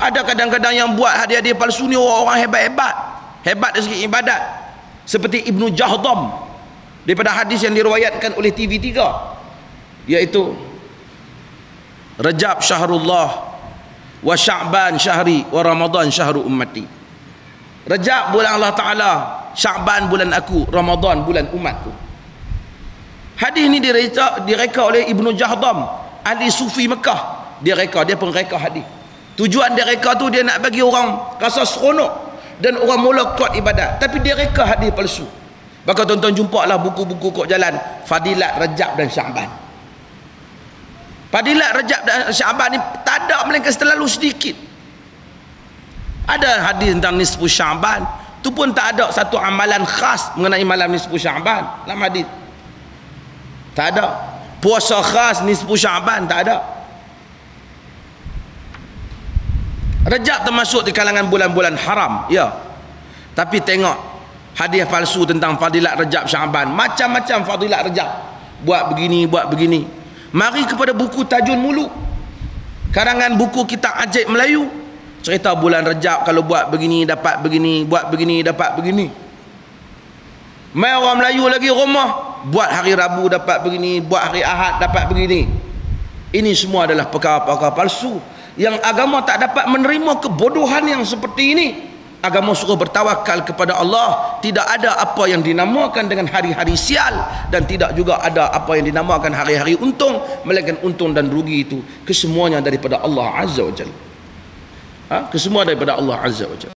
ada kadang-kadang yang buat hadiah-hadiah palsu ni orang-orang hebat-hebat. Hebat dari segi ibadat. Seperti Ibnu Jahdam daripada hadis yang diriwayatkan oleh TV3 iaitu Rajab syahrullah wa Sya'ban syahri wa Ramadan syahru ummati. Rajab bulan Allah Ta'ala Sya'ban bulan aku Ramadan bulan umatku. Hadis ni direka, direka oleh Ibnu Jahdam ahli sufi Mekah. Dia reka dia pun reka hadis tujuan dia reka tu dia nak bagi orang rasa seronok dan orang mula kuat ibadat. Tapi dia reka hadis palsu. Maka tuan-tuan jumpa lah buku-buku kok jalan Fadilat Rajab dan Syaban Fadilat Rajab dan Syaban ni tak ada melainkan terlalu sedikit. Ada hadis tentang nisfu Syaban tu pun tak ada satu amalan khas mengenai malam nisfu Syaban dalam hadis. Tak ada. Puasa khas nisfu Syaban tak ada Rejab termasuk di kalangan bulan-bulan haram ya. Tapi tengok hadiah palsu tentang fadilat Rejab Syaban. Macam-macam fadilat Rejab buat begini buat begini. Mari kepada buku Tajun Mulu. Karangan buku kita Ajaib Melayu. Cerita bulan Rejab kalau buat begini dapat begini buat begini dapat begini. Mai orang Melayu lagi rumah buat hari Rabu dapat begini buat hari Ahad dapat begini. Ini semua adalah perkara-perkara palsu yang agama tak dapat menerima kebodohan yang seperti ini. Agama suruh bertawakal kepada Allah. Tidak ada apa yang dinamakan dengan hari-hari sial. Dan tidak juga ada apa yang dinamakan hari-hari untung. Melainkan untung dan rugi itu kesemuanya daripada Allah Azza wa Jalla. Ha? kesemua daripada Allah Azza wa Jalla